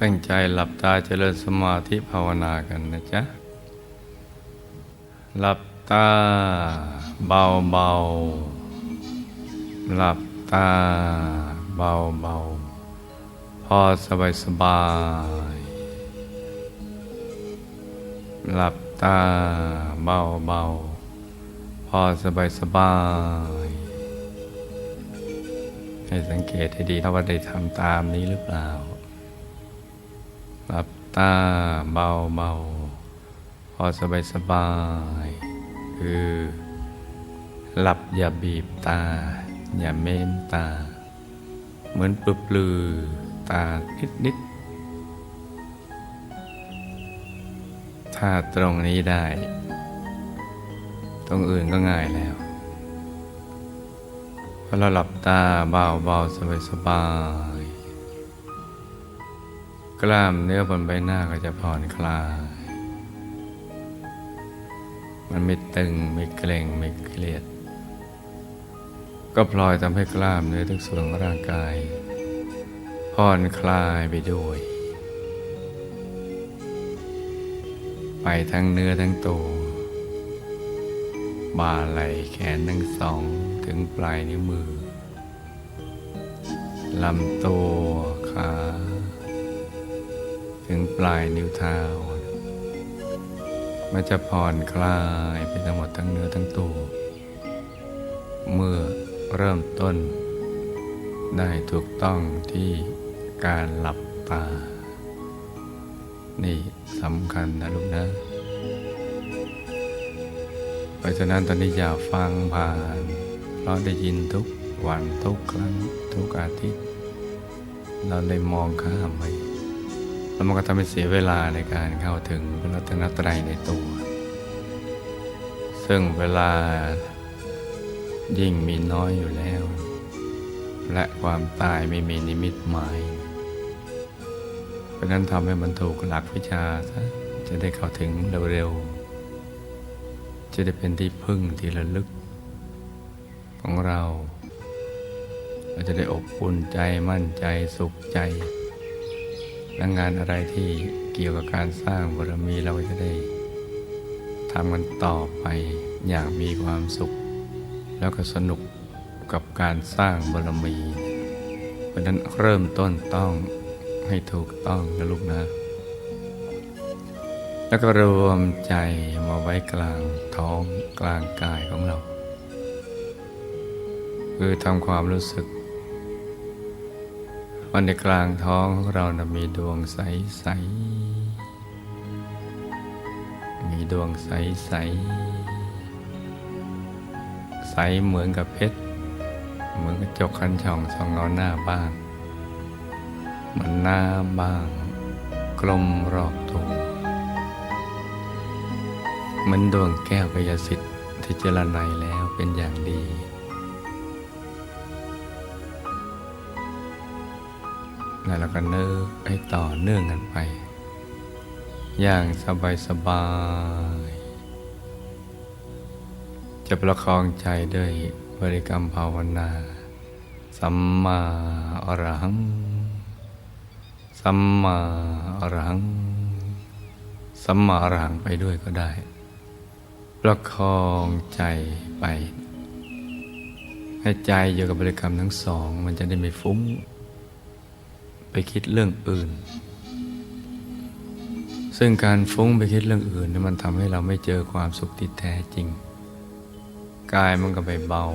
ตั้งใจหลับตาเจริญสมาธิภาวนากันนะจ๊ะ หลับตาเบาเบาหลับตาเบาเบาพอสบายสบาย หลับตาเบาเบาพอสบายสบาย ให้สังเกตให้ดีถ้าว่าได้ทำตามนี้หรือเปล่าหลับตาเบาเบาพอสบายสบาย คือหลับอย่าบีบตา อย่าเม้มตา เหมือนปลือปลือตานิดนิดถ้าตรงนี้ได้ ตรงอื่นก็ง่ายแล้ว พอเราหลับตาเบาเบาสบายสบายๆกล้ามเนื้อบนใบหน้าก็จะผ่อนคลาย มันไม่ตึงไม่เกร็งไม่เครียด ก็พลอยทำให้กล้ามเนื้อทุกส่วนของร่างกาย ผ่อนคลายไปด้วย ไปทั้งเนื้อทั้งตัวบ่าไหล่แขนทั้งสอง ถึงปลายนิ้วมือลำตัวขาถึงปลายนิ้วเท้า มันจะผ่อนคลายไปทั้งหมดทั้งเนื้อทั้งตัว เมื่อเริ่มต้น ได้ถูกต้องที่การหลับตา นี่สำคัญนะลูกนะ เพราะฉะนั้นตอนนี้อย่าฟังผ่าน เราได้ยินทุกวันทุกครั้งทุกอาทิตย์ เราเลยมองข้ามไปแล้วมันก็ทำให้เสียเวลาในการเข้าถึงพระรัตนตรัยในตัว ซึ่งเวลายิ่งมีน้อยอยู่แล้ว และความตายไม่มีนิมิตหมาย เพราะนั้นทำให้มันถูกหลักวิชาซะจะได้เข้าถึงเร็วๆ จะได้เป็นที่พึ่งที่ระลึก ของเรา เราจะได้อบอุ่นใจมั่นใจสุขใจ และงานอะไรที่เกี่ยวกับการสร้างบารมีเราจะได้ทำกันต่อไปอย่างมีความสุข แล้วก็สนุกกับการสร้างบารมี เพราะนั้นเริ่มต้นต้องให้ถูกต้องนะลูกนะ แล้วก็รวมใจมาไว้กลางท้องกลางกายของเรา คือทำความรู้สึกวันในกลางท้องของเรานะมีดวงใสใสมีดวงใสใสใสเหมือนกับเพชร เหมือนกระจกคันช่องส่องเงาหน้าบ้างเหมือนหน้าบ้าง กลมรอบตัวเหมือนดวงแก้วกยสิทธิ์ที่เจรไนแล้วเป็นอย่างดี แล้วเราก็นึกให้ต่อเนื่องกันไป อย่างสบายสบายๆจะประคองใจด้วยบริกรรมภาวนา สัมมาอรหัง สัมมาอรหัง สัมมาอรหังไปด้วยก็ได้ ประคองใจไป ให้ใจอยู่กับบริกรรมทั้งสอง มันจะได้ไม่ฟุ้ง ไปคิดเรื่องอื่น ซึ่งการฟุ้งไปคิดเรื่องอื่นเนี่ยมันทำให้เราไม่เจอความสุขที่แท้จริง กายมันก็ไปเบา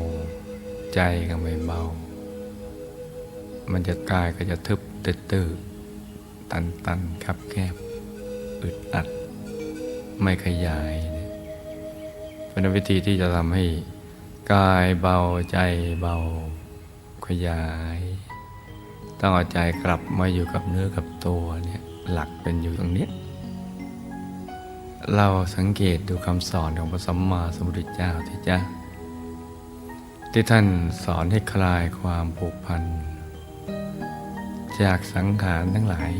ใจก็ไปเบา มันจะกายก็จะทึบตื้อตื้อตันตันคับแคบอึดอัด ไม่ขยาย เป็นวิธีที่จะทำให้กายเบาใจเบาขยาย ต้องเอาใจกลับมาอยู่กับเนื้อกับตัวเนี่ยหลักเป็นอยู่ตรงนี้ เราสังเกตดูคำสอนของพระสัมมาสัมพุทธเจ้าที่จ้าที่ท่านสอนให้คลายความผูกพัน จากสังขารทั้งหลาย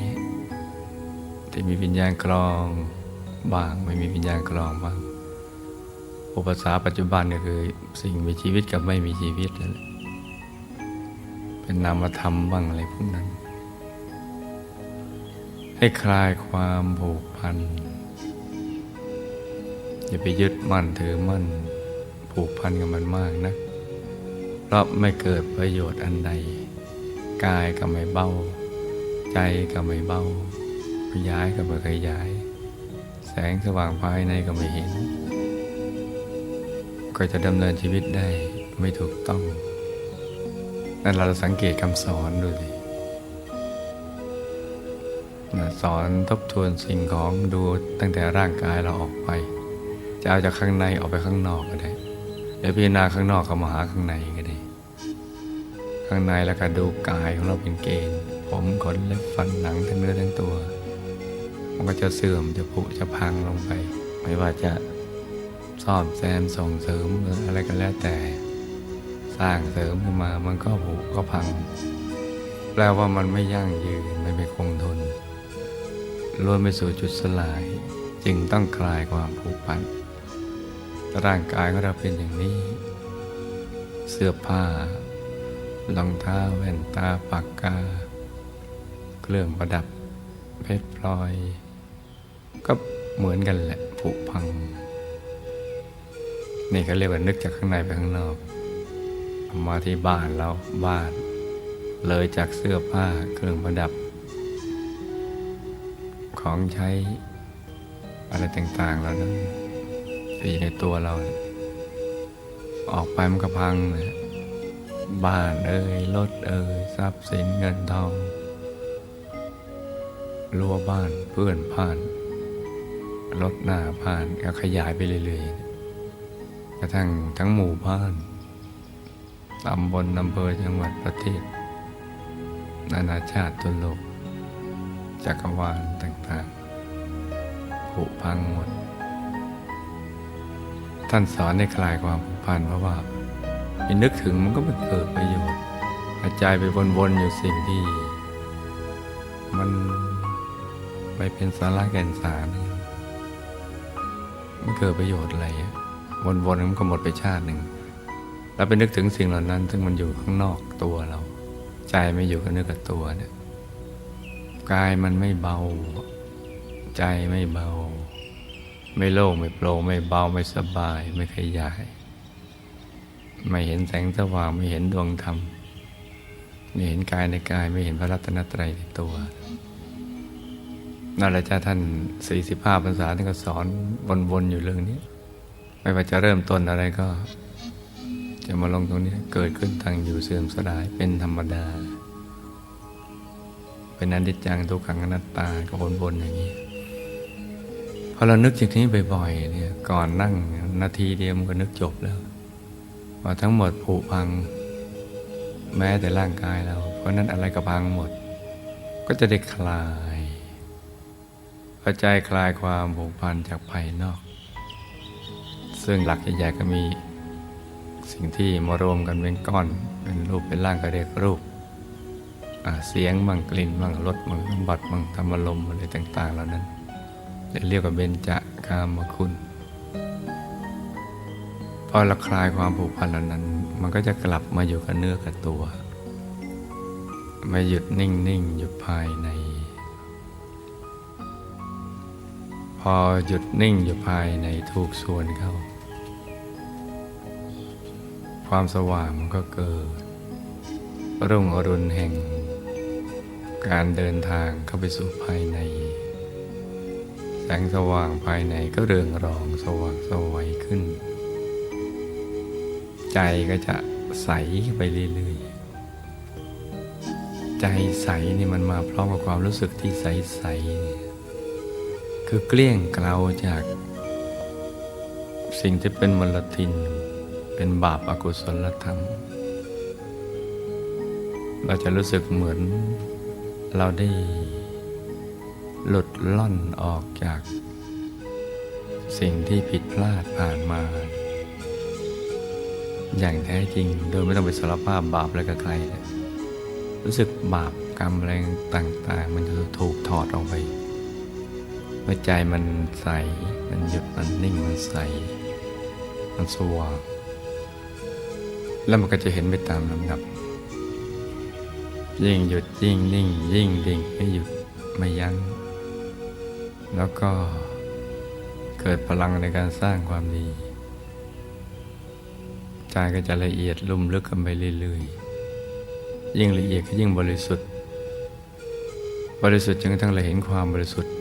ที่มีวิญญาณกรองบางไม่มีวิญญาณกรองบ้างอุปสาปัจจุบันก็คือสิ่งมีชีวิตกับไม่มีชีวิตนั่นแหละ เป็นนามธรรมบ้างอะไรพวกนั้น ให้คลายความผูกพัน อย่าไปยึดมั่นถือมั่น ผูกพันกับมันมากนะเพราะไม่เกิดประโยชน์อันใด กายก็ไม่เบา ใจก็ไม่เบาขยายก็ไม่ขยาย แสงสว่างภายในก็ไม่เห็น ก็จะดำเนินชีวิตได้ไม่ถูกต้อง นั่นเราสังเกตคำสอนดูสิสอนทบทวนสิ่งของดูตั้งแต่ร่างกายเราออกไป จะเอาจากข้างในออกไปข้างนอกก็ได้เดี๋ยวพิจารณาข้างนอกเข้ามาหาข้างในก็ได้ ข้างในแล้วก็ดูกายของเราเป็นเกณฑ์ ผมขนเล็บฟันหนังทั้งเนื้อทั้งตัว มันก็จะเสื่อมจะผุจะพังลงไป ไม่ว่าจะซ่อมแซมส่งเสริมหรืออะไรก็แล้วแต่ สร้างเสริมขึ้นมา มันก็ผุก็พัง แปลว่ามันไม่ยั่งยืนไม่ไม่คงทนล้วนไปสู่จุดสลาย จึงต้องคลายความผูกพัน ร่างกายของเราเป็นอย่างนี้ เสื้อผ้ารองเท้าแว่นตาปากกา เครื่องประดับเพชรพลอย ก็เหมือนกันแหละผุพัง นี่เขาเรียกว่านึกจากข้างในไปข้างนอก มาที่บ้านเราบ้าน เลยจากเสื้อผ้าเครื่องประดับ ของใช้อะไรต่างๆเรานั้นที่ในตัวเรา ออกไปมันก็พังนะบ้านเอ่ยรถเอ่ยทรัพย์สินเงินทองรั้วบ้านเพื่อนผ่านรถหน้าผ่านก็ขยายไปเรื่อยๆกระทั่งทั้งหมู่บ้าน ตำบลอำเภอจังหวัดประเทศ นานาชาติทั่วโลก จักรวาลต่างๆผุพังหมด ท่านสอนให้คลายความผูกพันเพราะว่าไปนึกถึงมันก็ไม่เกิดประโยชน์กระจายไปวนๆอยู่สิ่งที่ มันไม่เป็นสาระแก่นสารไม่เกิดประโยชน์อะไรอะวนๆมันก็หมดไปชาติหนึ่ง แล้วไปนึกถึงสิ่งเหล่านั้น ซึ่งมันอยู่ข้างนอกตัวเรา ใจไม่อยู่กับเนื้อกับตัวเนี่ยกายมันไม่เบา ใจไม่เบา ไม่โล่งไม่โปร่งไม่เบาไม่สบาย ไม่ขยาย ไม่เห็นแสงสว่างไม่เห็นดวงธรรมไม่เห็นกายในกายไม่เห็นพระรัตนตรัยในตัวนั่นแหละจ้าท่าน 45พรรษาท่านก็สอนวนๆอยู่เรื่องนี้ ไม่ว่าจะเริ่มต้นอะไรก็ จะมาลงตรงนี้เกิดขึ้นตั้งอยู่เสื่อมสลายเป็นธรรมดา เป็นอนิจจังทุกขังอนัตตาก็วนๆอย่างนี้พอเรานึกอย่างนี้บ่อยๆเนี่ยก่อนนั่งนาทีเดียวมันก็นึกจบแล้วว่าทั้งหมดผุพัง แม้แต่ร่างกายเรา เพราะนั้นอะไรก็พังหมด ก็จะได้คลายพอใจคลายความผูกพันจากภายนอก ซึ่งหลักใหญ่ๆก็มี สิ่งที่มารวมกันเป็นก้อน เป็นรูปเป็นร่างก็เรียกรูป เสียงบังกลิ่นบังรสบังสัมบัติบังธรรมลมอะไรต่างๆ เหล่านั้นเรียกว่าเบญจกามคุณพอเราคลายความผูกพันเหล่านั้น มันก็จะกลับมาอยู่กับเนื้อกับตัวไม่หยุดนิ่งๆอยู่ภายใน พอหยุดนิ่งอยู่ภายในถูกส่วนเข้า ความสว่างมันก็เกิด รุ่งอรุณแห่ง การเดินทางเข้าไปสู่ภายใน แสงสว่างภายในก็เรืองรองสว่างสวัยขึ้น ใจก็จะใสไปเรื่อยๆ ใจใสนี่มันมาพร้อมกับความรู้สึกที่ใสๆเนี่ยคือเกลี้ยงเกลาจากสิ่งที่เป็นมลทิน เป็นบาปอากุศลธรรม เราจะรู้สึกเหมือนเราได้หลุดล่อนออกจาก สิ่งที่ผิดพลาดผ่านมา อย่างแท้จริงโดยไม่ต้องไปสารภาพบาปอะไรกับใคร รู้สึกบาปกรรมอะไรต่าง ๆ มันจะถูกถอดออกไปเมื่อใจมันใส มันหยุดมันนิ่งมันใส มันสว่าง แล้วมันก็จะเห็นไปตามลำดับ ยิ่งหยุดยิ่งนิ่ง ยิ่งดิ่งไม่หยุดไม่ยัง้ง แล้วก็เกิดพลังในการสร้างความดีใจก็จะละเอียดลุ่มลึกกันไปเรื่อยๆ ยิ่งละเอียดก็ยิ่งบริสุทธิ์ บริสุทธิ์จนกระทั่งเราเห็นความบริสุทธิ์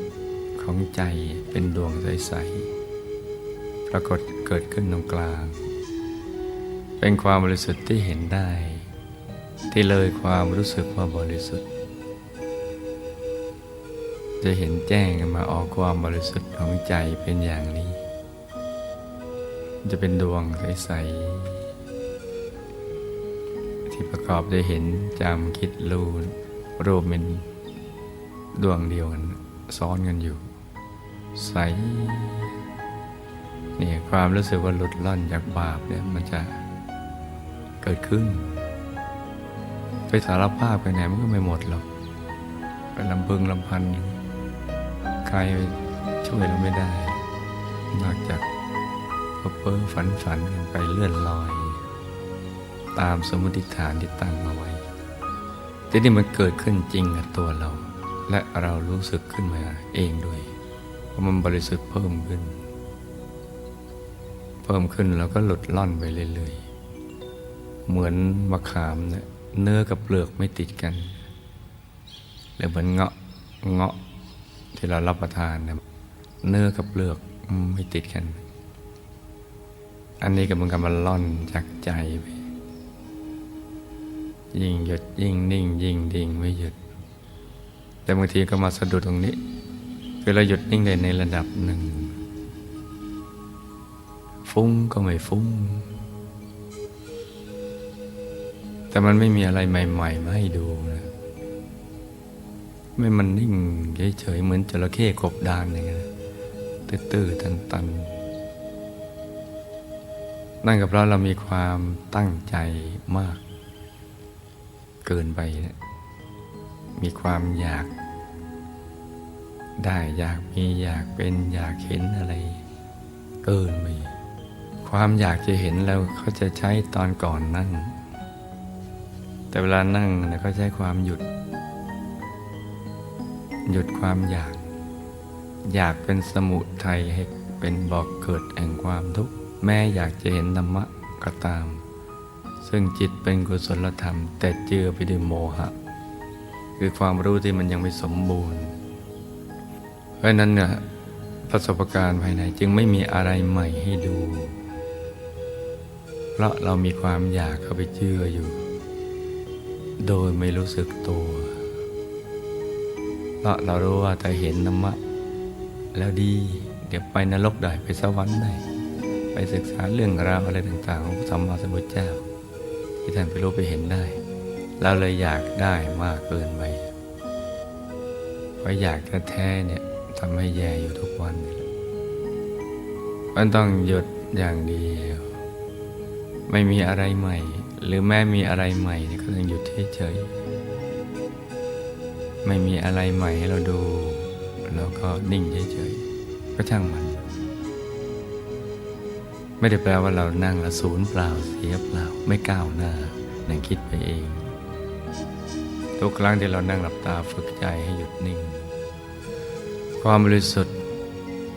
ของใจเป็นดวงใสๆ ปรากฏเกิดขึ้นตรงกลาง เป็นความบริสุทธิ์ที่เห็นได้ ที่เลยความรู้สึกว่าบริสุทธิ์ จะเห็นแจ้งมาออกความบริสุทธิ์ของใจเป็นอย่างนี้ จะเป็นดวงใส ๆ ที่ประกอบด้วยเห็นจำคิดรู้รูปเป็นดวงเดียวกันซ้อนกันอยู่ ใสเนี่ยความรู้สึกว่าหลุดล่อนจากบาปเนี่ยมันจะ กิดขึ้น ไปสารภาพกันไหนมันก็ไม่หมดหรอกไปลำพึงลำพันใครช่วยเราไม่ได้ นอกจากเพ้อฝันฝันกันไปเลื่อนลอย ตามสมมติฐานที่ตั้งมาไว้ทีนี้มันเกิดขึ้นจริงกับตัวเรา และเรารู้สึกขึ้นมาเองด้วยเพราะมันบริสุทธิ์เพิ่มขึ้น เพิ่มขึ้นแล้วก็หลุดล่อนไปเรื่อยๆ เหมือนมะขามเนี่ยเนื้อกับเปลือกไม่ติดกันหรือเหมือนเงาะเงาะที่เรารับประทานเนี่ยเนื้อกับเปลือกไม่ติดกัน อันนี้ก็มันกำลังล่อนจากใจไปยิ่งหยุดยิ่งนิ่ง ยิ่งดิ่งไม่หยุด แต่บางทีก็มาสะดุดตรงนี้ คือเราหยุดนิ่งได้ในระดับหนึ่ง ฟุ้งก็ไม่ฟุ้ง แต่มันไม่มีอะไรใหม่ๆมาให้ดูนะไม่มันนิ่งเฉยๆเหมือนจระเข้กบดานอย่างเงี้ยตื้อๆตันๆนั่นก็เพราะเรามีความตั้งใจมาก เกินไปนะมีความอยาก ได้อยากมีอยากเป็นอยากเห็นอะไร เกินไปความอยากจะเห็นเราเขาจะใช้ตอนก่อนนั่ง แต่เวลานั่งเนี่ยเขาใช้ความหยุด หยุดความอยาก อยากเป็นสมุทัยให้เป็นบอกเกิดแห่งความทุกข์แม้อยากจะเห็นธรรมะก็ตาม ซึ่งจิตเป็นกุศลธรรม แต่เจือไปด้วยโมหะ คือความรู้ที่มันยังไม่สมบูรณ์ เพราะนั้นเนี่ยประสบการณ์ภายในจึงไม่มีอะไรใหม่ให้ดู เพราะเรามีความอยากเข้าไปเชื่ออยู่ โดยไม่รู้สึกตัวเพราะเรารู้ว่าถ้าเห็นธรรมะ แล้วดี เดี๋ยวไปนรกได้ไปสวรรค์ได้ ไปศึกษาเรื่องราวอะไรต่างๆ ของพระสัมมาสัมพุทธเจ้า ที่ท่านไปรู้ไปเห็นได้ เราเลยอยากได้มากเกินไปเพราะอยากแท้ๆเนี่ยทำให้แย่อยู่ทุกวันนี่แหละมันต้องหยุดอย่างเดียว ไม่มีอะไรใหม่ หรือแม้มีอะไรใหม่ก็ต้องหยุดเฉยๆไม่มีอะไรใหม่ให้เราดูแล้วก็นิ่งเฉยๆก็ช่างมัน ไม่ได้แปลว่าเรานั่งล้วศูนย์เปล่าเสียเปล่าไม่ก้าวหน้านั่งคิดไปเอง ทุกครั้งที่เรานั่งหลับตาฝึกใจให้หยุดนิ่ง ความบริสุทธิ์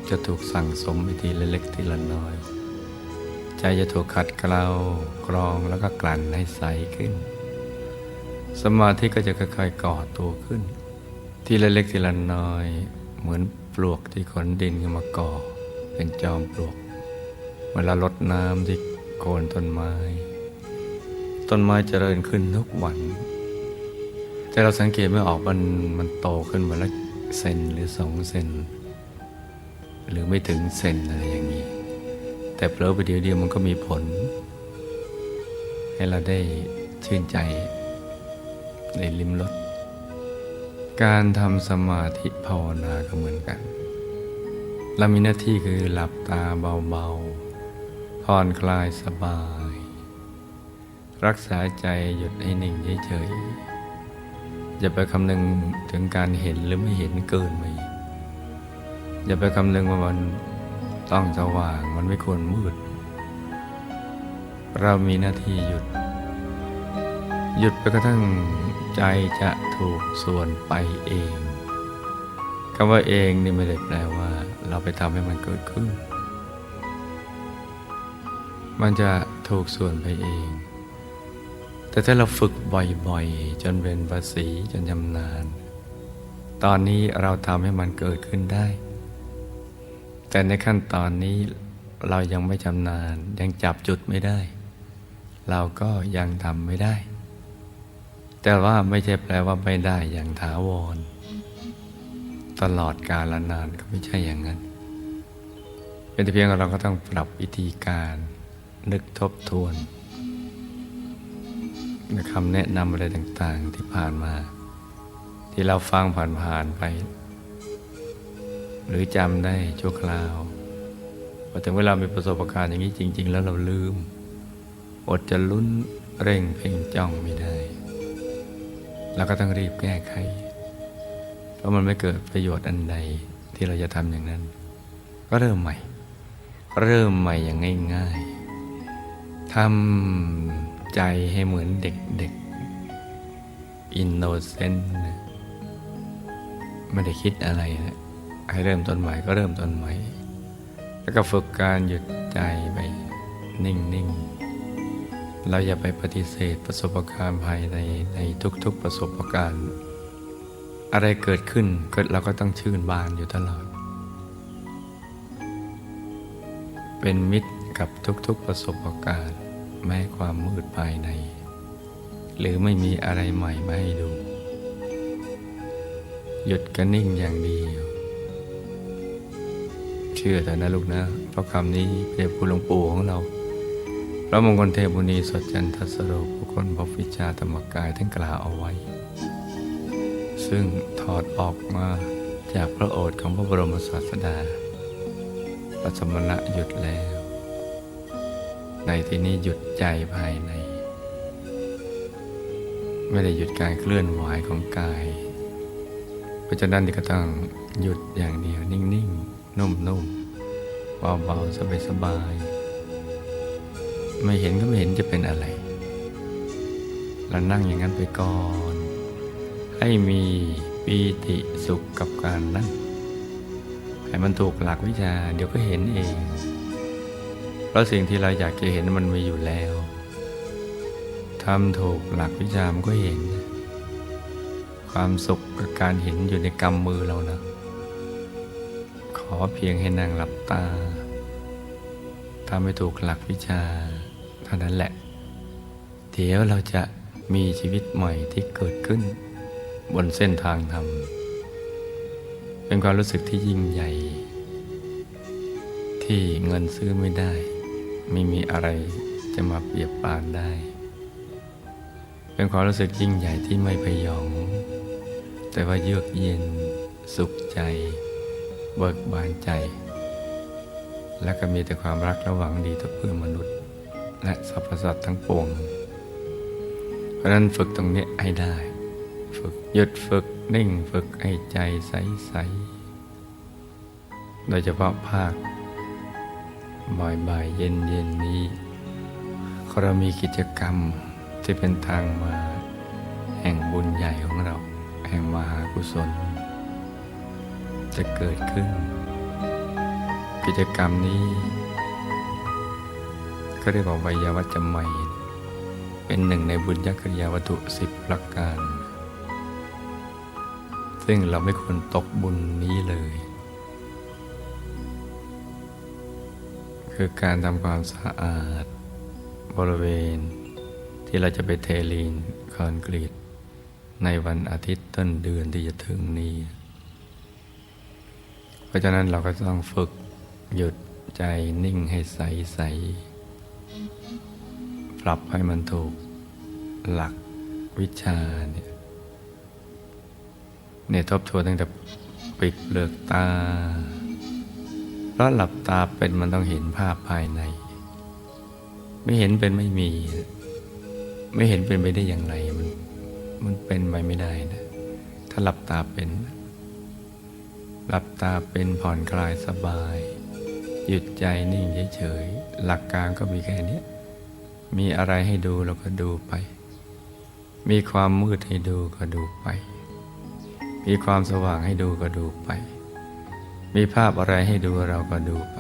จะถูกสั่งสมไปทีละเล็กทีละน้อย ใจจะถูกขัดเกลากรองแล้วก็กลั่นให้ใสขึ้น สมาธิก็จะค่อยๆก่อตัวขึ้น ทีละเล็กทีละน้อย เหมือนปลวกที่ขนดินขึ้นมาก่อ เป็นจอมปลวก เวลาลดน้ำที่โคนต้นไม้ ต้นไม้เจริญขึ้นทุกวัน แต่เราสังเกตไม่ออกมันมันโตขึ้นมาละเซนหรือสองเซนหรือไม่ถึงเซนอะไรอย่างนี้ แต่เผลอไปเดียวเดียวมันก็มีผล ให้เราได้ชื่นใจได้ลิ้มรสการทำสมาธิภาวนาก็เหมือนกัน เรามีหน้าที่คือหลับตาเบาๆผ่อนคลายสบาย รักษาใจหยุดให้นิ่งเฉยๆอย่าไปคำนึงถึงการเห็นหรือไม่เห็นเกินไปอย่าไปคำนึงว่ามัน ต้องสว่างมันไม่ควรมืด เรามีหน้าที่หยุด หยุดไปกระทั่งใจจะถูกส่วนไปเองกำว่าเองนี่ไม่ได้แปลว่า เราไปทำให้มันเกิดขึ้น มันจะถูกส่วนไปเอง แต่ถ้าเราฝึกบ่อยๆ จนเป็นภาษีจนชำนาญ ตอนนี้เราทำให้มันเกิดขึ้นได้ แต่ในขั้นตอนนี้เรายังไม่ชำนาญยังจับจุดไม่ได้ เราก็ยังทำไม่ได้ แต่ว่าไม่ใช่แปลว่าไม่ได้อย่างถาวร ตลอดกาลนานก็ไม่ใช่อย่างนั้น เป็นแต่เพียงเราก็ต้องปรับวิธีการ นึกทบทวนคำแนะนำอะไรต่าง ๆ ที่ผ่านมา ที่เราฟังผ่านๆไป หรือจำได้ชั่วคราวพอถึงเวลามีประสบการณ์อย่างนี้จริง ๆ แล้วเราลืม อดจะลุ้นเร่งเพ่งจ้องไม่ได้เราก็ต้องรีบแก้ไข เพราะมันไม่เกิดประโยชน์อันใดที่เราจะทำอย่างนั้น ก็เริ่มใหม่ เริ่มใหม่อย่างง่ายๆทำใจให้เหมือนเด็กๆอินโนเซนต์ไม่ได้คิดอะไรนะ ให้เริ่มต้นใหม่ก็เริ่มต้นใหม่ แล้วก็ฝึกการหยุดใจไปนิ่ง ๆ เราอย่าไปปฏิเสธประสบการณ์ภายในในทุก ๆ ประสบการณ์ อะไรเกิดขึ้นก็เราก็ต้องชื่นบานอยู่ตลอด เป็นมิตรกับทุก ๆ ประสบการณ์ แม้ความมืดภายใน หรือไม่มีอะไรใหม่มาให้ดู หยุดกันนิ่งอย่างเดียว เชื่อแต่นะลูกนะ เพราะคำนี้เป็นผู้หลวงปู่ของเราพระมงคลเทพบุณีสดจันทสโรบุคคลพวิชาธรรมกายท่านกล่าวเอาไว้ ซึ่งถอดออกมาจากพระโอษฐ์ของพระบรมศาสดาปัสมณะหยุดแล้ว ในที่นี้หยุดใจภายใน ไม่ได้หยุดการเคลื่อนไหวของกาย เพราะฉะนั้นก็ต้องหยุดอย่างเดียวนิ่ง ๆ นุ่มๆเบาๆสบายๆไม่เห็นก็ไม่เห็นจะเป็นอะไรเรานั่งอย่างนั้นไปก่อน ให้มีปีติสุขกับการนั่งให้มันถูกหลักวิชาเดี๋ยวก็เห็นเอง เพราะสิ่งที่เราอยากจะเห็นมันมีอยู่แล้วทำถูกหลักวิชามันก็เห็น ความสุขกับการเห็นอยู่ในกำมือเรานะ อเพียงให้นั่งหลับตาทำให้ถูกหลักวิชา เท่านั้นแหละ เดี๋ยวเราจะมีชีวิตใหม่ที่เกิดขึ้น บนเส้นทางธรรม เป็นความรู้สึกที่ยิ่งใหญ่ ที่เงินซื้อไม่ได้ ไม่มีอะไรจะมาเปรียบปานได้ เป็นความรู้สึกยิ่งใหญ่ที่ไม่พยอง แต่ว่าเยือกเย็นสุขใจ เบิกบานใจ และก็มีแต่ความรักและหวังดีต่อเพื่อนมนุษย์ และสรรพสัตว์ทั้งปวงเพราะนั้นฝึกตรงนี้ให้ได้ ฝึกหยุดฝึกนิ่งฝึกให้ใจใสใสๆโดยเฉพาะภาค บ่ายๆเย็นเย็นนี้เรามีกิจกรรมที่เป็นทางมา แห่งบุญใหญ่ของเรา แห่งมหากุศล จะเกิดขึ้น กิจกรรมนี้ก็เรียกว่าวิยาวัจจะไม่เป็นหนึ่งในบุญยักริยาวัตถุสิบประการ ซึ่งเราไม่ควรตกบุญนี้เลย คือการทำความสะอาด บริเวณ ที่เราจะไปเทลีนคอนกรีตในวันอาทิตย์ต้นเดือนที่จะถึงนี้ เพราะฉะนั้นเราก็ต้องฝึกหยุดใจนิ่งให้ใสใสปรับให้มันถูกหลักวิชาเนี่ยเนี่ยทบทวนตั้งแต่ปิดเปลือกตา เพราะหลับตาเป็นมันต้องเห็นภาพภายใน ไม่เห็นเป็นไม่มี ไม่เห็นเป็นไปได้อย่างไร มันมันเป็นไปไม่ได้นะ ถ้าหลับตาเป็น หลับตาเป็นผ่อนคลายสบาย หยุดใจนิ่งเฉยๆหลักการก็มีแค่นี้มีอะไรให้ดูเราก็ดูไป มีความมืดให้ดูก็ดูไป มีความสว่างให้ดูก็ดูไป มีภาพอะไรให้ดูเราก็ดูไป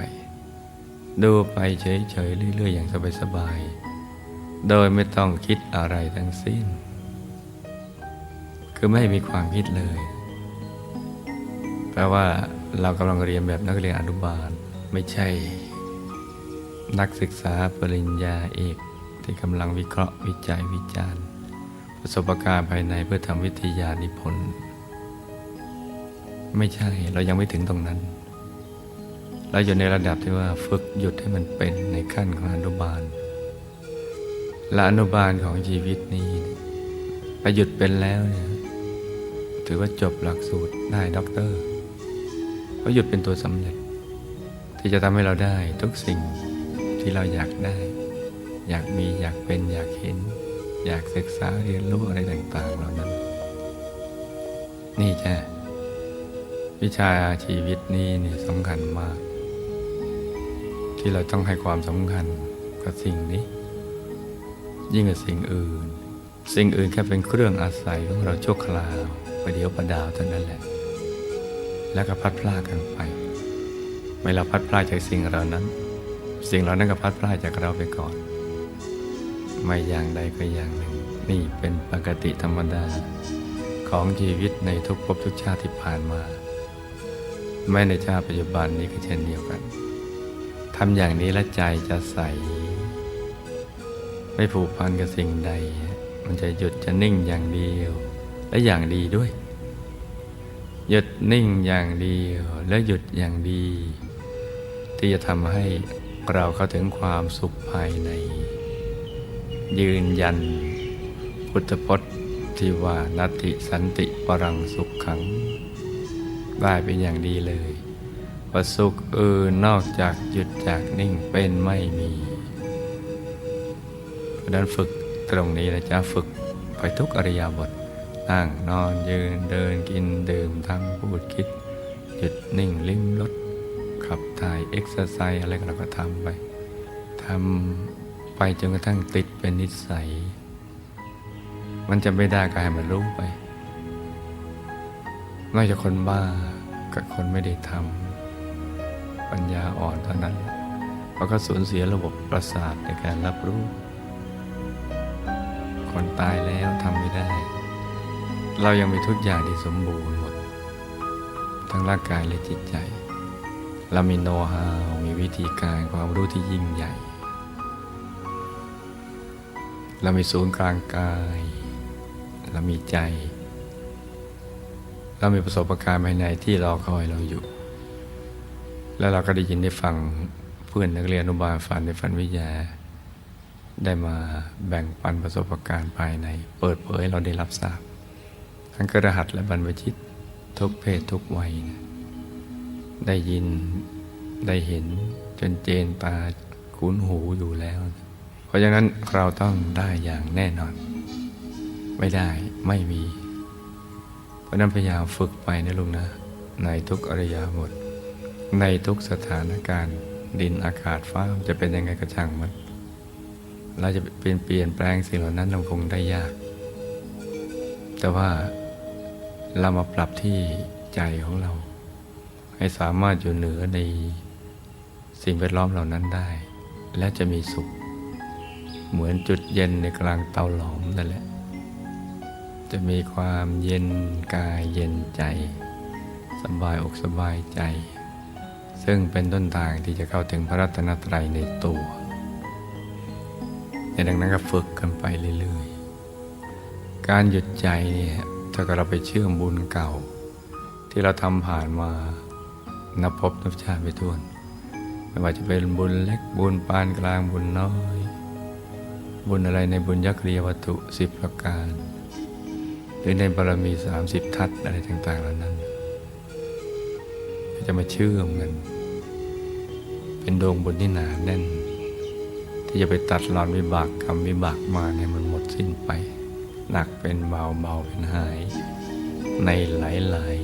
ดูไปเฉยๆเรื่อยๆอย่างสบายๆโดยไม่ต้องคิดอะไรทั้งสิ้น คือไม่มีความคิดเลย แปลว่าเรากำลังเรียนแบบนักเรียนอนุบาล ไม่ใช่ นักศึกษาปริญญาเอก ที่กำลังวิเคราะห์วิจัยวิจารณ์ ประสบการณ์ภายในเพื่อทำวิทยานิพนธ์ไม่ใช่เรายังไม่ถึงตรงนั้น เราอยู่ในระดับที่ว่าฝึกหยุดให้มันเป็นในขั้นของอนุบาล และอนุบาลของชีวิตนี้ไปหยุดเป็นแล้วเนี่ยถือว่าจบหลักสูตรได้ด็อกเตอร์ เพราะหยุดเป็นตัวสำเร็จ ที่จะทำให้เราได้ทุกสิ่งที่เราอยากได้ อยากมีอยากเป็นอยากเห็น อยากศึกษาเรียนรู้อะไรต่าง ๆ เหล่านั้น นี่จ้ะวิชาชีวิตนี้เนี่ยสำคัญมาก ที่เราต้องให้ความสำคัญกับสิ่งนี้ ยิ่งกว่าสิ่งอื่น สิ่งอื่นแค่เป็นเครื่องอาศัยของเราชั่วคราวประเดี๋ยวประดาวเท่านั้นแหละ แล้วก็พัดพลาดกันไป ไม่เราพัดพลาดจากสิ่งเหล่านั้น สิ่งเหล่านั้นก็พัดพลาดจากเราไปก่อน ไม่อย่างใดก็อย่างหนึ่ง นี่เป็นปกติธรรมดา ของชีวิตในทุกภพทุกชาติที่ผ่านมา แม้ในชาติปัจจุบันนี้ก็เช่นเดียวกันทำอย่างนี้แล้วใจจะใส ไม่ผูกพันกับสิ่งใด มันจะหยุดจะนิ่งอย่างเดียว และอย่างดีด้วย หยุดนิ่งอย่างเดียวและหยุดอย่างดี ที่จะทำให้เราเข้าถึงความสุขภายใน ยืนยัน พุทธพจน์ที่ว่านัตติสันติปรังสุขขัง ได้เป็นอย่างดีเลยว่าสุขอื่นนอกจากหยุดจากนิ่งเป็นไม่มีเพราะนั้นฝึกตรงนี้นะจ๊ะฝึกไปทุกอริยาบท นั่งนอนยืนเดินกินดื่มทำพูดคิด หยุดนิ่งลิ้มรสขับถ่ายเอ็กซ์ไซส์อะไรก็เราก็ทำไปทำไปจนกระทั่งติดเป็นนิสัย มันจะไม่ได้ก็ให้มันรู้ไปนอกจากคนบ้ากับคนไม่ได้ทำปัญญาอ่อนเท่านั้นเราะเขาสูญเสียระบบประสาทในการรับรู้ คนตายแล้วทำไม่ได้ เรายังมีทุกอย่างที่สมบูรณ์หมด ทั้งร่างกายและจิตใจ เรามีโน้ตฮาวมีวิธีการความรู้ที่ยิ่งใหญ่ เรามีศูนย์กลางกาย เรามีใจ เรามีประสบการณ์ภายในที่รอคอยเราอยู่ แล้วเราก็ได้ยินได้ฟังเพื่อนนักเรียนอนุบาลฝันในฝันวิทยาได้มาแบ่งปันประสบการณ์ภายใน เปิดเผยให้เราได้รับทราบ ทั้งกระหัสและบรรพชิต ทุกเพศทุกวัยนะได้ยินได้เห็นจนเจนตาคุ้นหูอยู่แล้ว เพราะฉะนั้นเราต้องได้อย่างแน่นอน ไม่ได้ไม่มี เพราะนั้นพยายามฝึกไปนะลุงนะ ในทุกอริยาบท ในทุกสถานการณ์ดินอากาศฟ้าจะเป็นยังไงก็ช่างมัน เราจะเปลี่ยนเปลี่ยนแปลงสิ่งเหล่านั้นเราคงได้ยาก แต่ว่า เรามาปรับที่ใจของเรา ให้สามารถอยู่เหนือในสิ่งแวดล้อมเหล่านั้นได้ และจะมีสุข เหมือนจุดเย็นในกลางเตาหลอมนั่นแหละ จะมีความเย็นกายเย็นใจ สบายอกสบายใจ ซึ่งเป็นต้นทางที่จะเข้าถึงพระรัตนตรัยในตัวในดังนั้นก็ฝึกกันไปเรื่อยๆ การหยุดใจเนี่ย ถ้าเราไปเชื่อมบุญเก่า ที่เราทำผ่านมานับพบนับชาติไปทวน ไม่ว่าจะเป็นบุญเล็กบุญปานกลางบุญน้อย บุญอะไรในบุญยักษ์เรียวัตถุสิบประการ หรือในบารมีสามสิบทัศอะไรต่าง ๆ เหล่านั้น จะมาเชื่อมกัน เป็นดวงบุญที่หนาแน่น ที่จะไปตัดรอนวิบากกรรมวิบากมาเนี่ยมันหมดสิ้นไป หนักเป็นเบาเบาเป็นหาย ในหลาย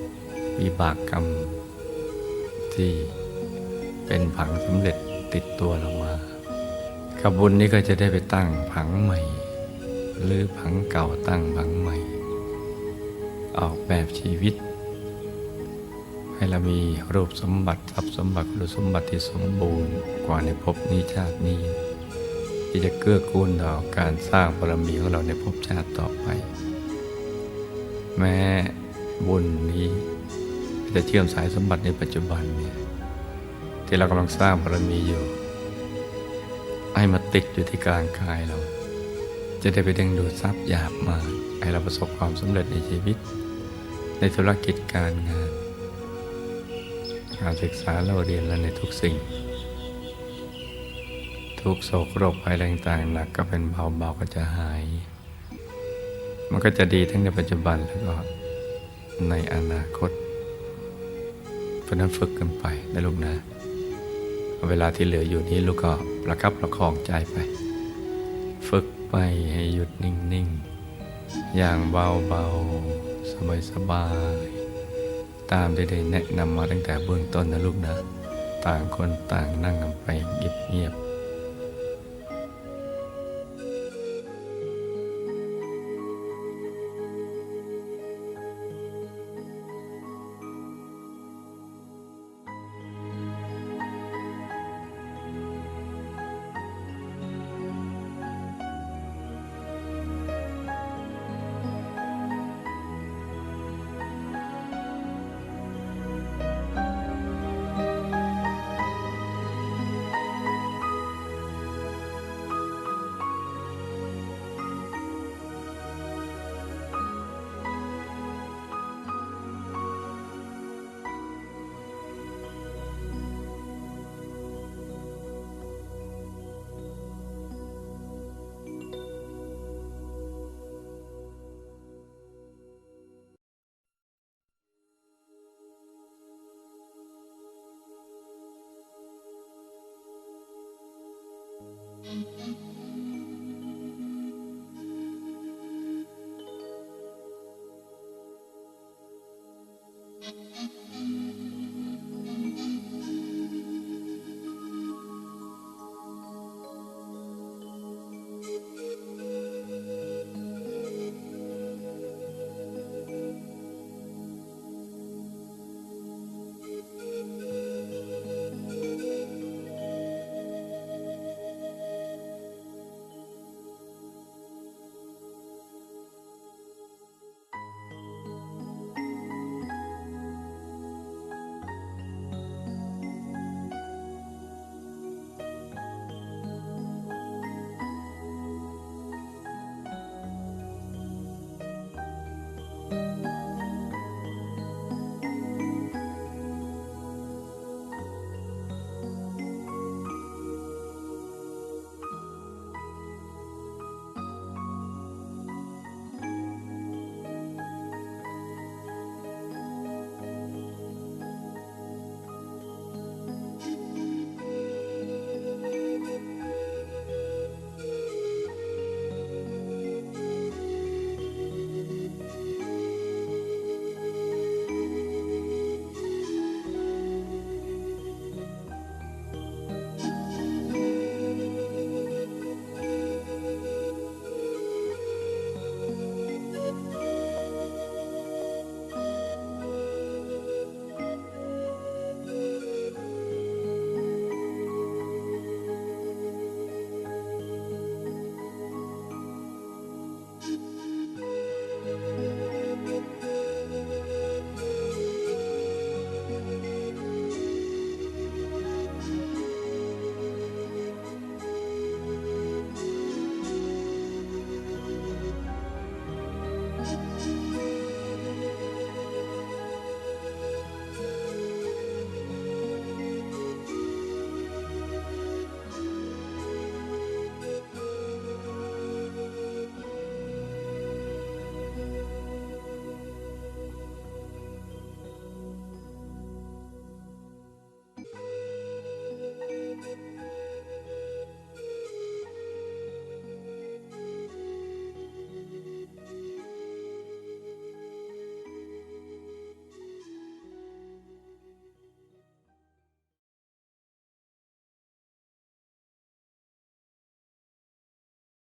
ๆวิบากกรรม ที่เป็นผังสำเร็จติดตัวเรามาขบุญนี้ก็จะได้ไปตั้งผังใหม่ หรือผังเก่าตั้งผังใหม่ ออกแบบชีวิต ให้เรามีรูปสมบัติทรัพย์สมบัติคุณสมบัติที่สมบูรณ์กว่าในภพนี้ชาตินี้ ที่จะเกื้อกูลต่อการสร้างบารมีของเราในภพชาติต่อไป แม้บุญนี้จะเชื่อมสายสมบัติในปัจจุบันเนี่ยที่เรากำลังสร้างบารมีอยู่ ให้มาติดอยู่ที่กลางกายเรา จะได้ไปดึงดูดทรัพย์หยาบมา ให้เราประสบความสำเร็จในชีวิต ในธุรกิจการงาน การศึกษาเราเรียนและในทุกสิ่ง ทุกโศกโรคภัยต่างๆหนักก็เป็นเบาเบาก็จะหาย มันก็จะดีทั้งในปัจจุบันแล้วก็ในอนาคตเพราะนั้นฝึกกันไปนะลูกนะ เวลาที่เหลืออยู่นี้ลูกก็ประคับประคองใจไป ฝึกไปให้หยุดนิ่งๆ อย่างเบาๆ สบายๆ ตามที่ได้แนะนำมาตั้งแต่เบื้องต้นนะลูกนะ ต่างคนต่างนั่งกันไปเงียบ「Música